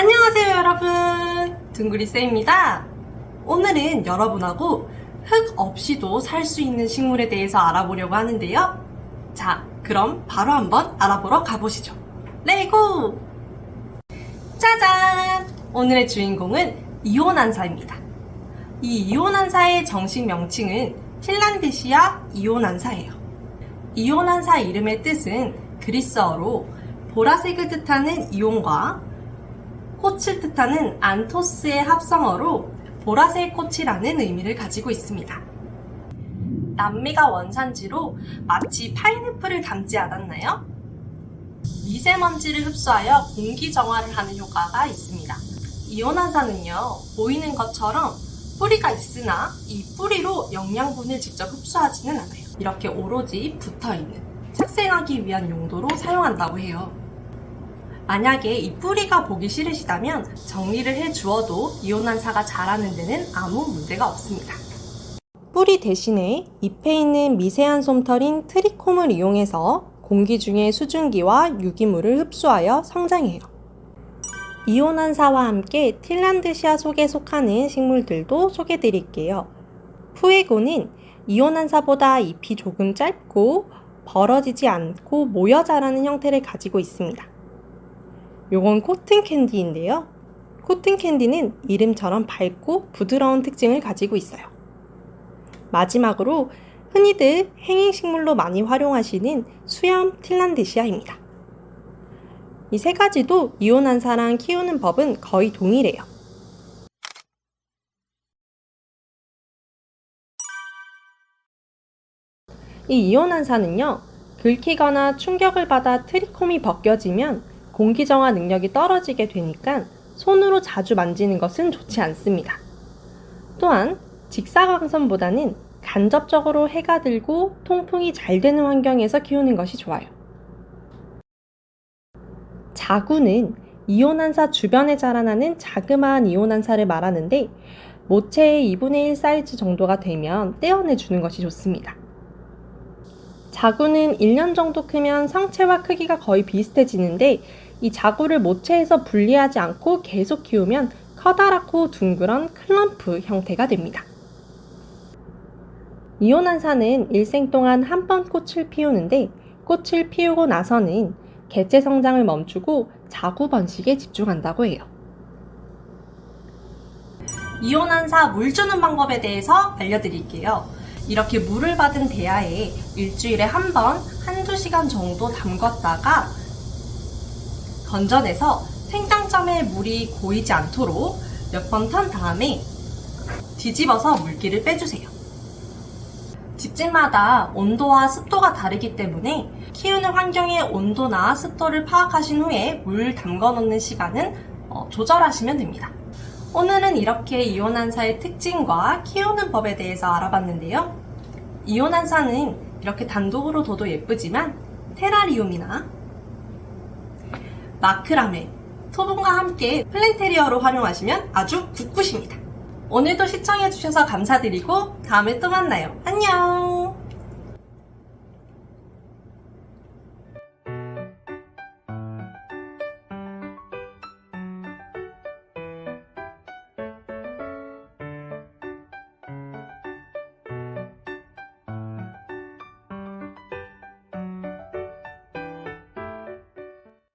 안녕하세요 여러분. 둥그리쌤입니다. 오늘은 여러분하고 흙 없이도 살 수 있는 식물에 대해서 알아보려고 하는데요. 자 그럼 바로 한번 알아보러 가보시죠. 레고! 짜잔! 오늘의 주인공은 이온안사입니다. 이 이온안사의 정식 명칭은 핀란드시아 이온안사예요. 이온안사 이름의 뜻은 그리스어로 보라색을 뜻하는 이온과 꽃을 뜻하는 안토스의 합성어로 보라색 꽃이라는 의미를 가지고 있습니다. 남미가 원산지로 마치 파인애플을 닮지 않았나요? 미세먼지를 흡수하여 공기 정화를 하는 효과가 있습니다. 이온화산은요, 보이는 것처럼 뿌리가 있으나 이 뿌리로 영양분을 직접 흡수하지는 않아요. 이렇게 오로지 붙어 있는 착생하기 위한 용도로 사용한다고 해요. 만약에 이 뿌리가 보기 싫으시다면 정리를 해 주어도 이온환사가 자라는 데는 아무 문제가 없습니다. 뿌리 대신에 잎에 있는 미세한 솜털인 트리콤을 이용해서 공기 중의 수증기와 유기물을 흡수하여 성장해요. 이온환사와 함께 틸란드시아 속에 속하는 식물들도 소개해 드릴게요. 푸에고는 이온환사보다 잎이 조금 짧고 벌어지지 않고 모여 자라는 형태를 가지고 있습니다. 요건 코튼 캔디인데요. 코튼 캔디는 이름처럼 밝고 부드러운 특징을 가지고 있어요. 마지막으로 흔히들 행잉식물로 많이 활용하시는 수염 틸란드시아입니다. 이 세 가지도 이온환사랑 키우는 법은 거의 동일해요. 이 이온환사는요, 긁히거나 충격을 받아 트리콤이 벗겨지면 공기 정화 능력이 떨어지게 되니까 손으로 자주 만지는 것은 좋지 않습니다. 또한 직사광선보다는 간접적으로 해가 들고 통풍이 잘 되는 환경에서 키우는 것이 좋아요. 자구는 이온환사 주변에 자라나는 자그마한 이온환사를 말하는데 모체의 2분의 1 사이즈 정도가 되면 떼어내 주는 것이 좋습니다. 자구는 1년 정도 크면 성체와 크기가 거의 비슷해지는데 이 자구를 모체에서 분리하지 않고 계속 키우면 커다랗고 둥그런 클럼프 형태가 됩니다. 이온환사는 일생 동안 한 번 꽃을 피우는데 꽃을 피우고 나서는 개체 성장을 멈추고 자구 번식에 집중한다고 해요. 이온환사 물 주는 방법에 대해서 알려드릴게요. 이렇게 물을 받은 대야에 일주일에 한 번, 한두 시간 정도 담궜다가 건져내서 생장점에 물이 고이지 않도록 몇 번 턴 다음에 뒤집어서 물기를 빼주세요. 집집마다 온도와 습도가 다르기 때문에 키우는 환경의 온도나 습도를 파악하신 후에 물 담궈 놓는 시간은 어, 조절하시면 됩니다. 오늘은 이렇게 이온환사의 특징과 키우는 법에 대해서 알아봤는데요. 이온환사는 이렇게 단독으로 둬도 예쁘지만 테라리움이나 마크라멜, 토분과 함께 플랜테리어로 활용하시면 아주 굿굿입니다. 오늘도 시청해주셔서 감사드리고 다음에 또 만나요. 안녕!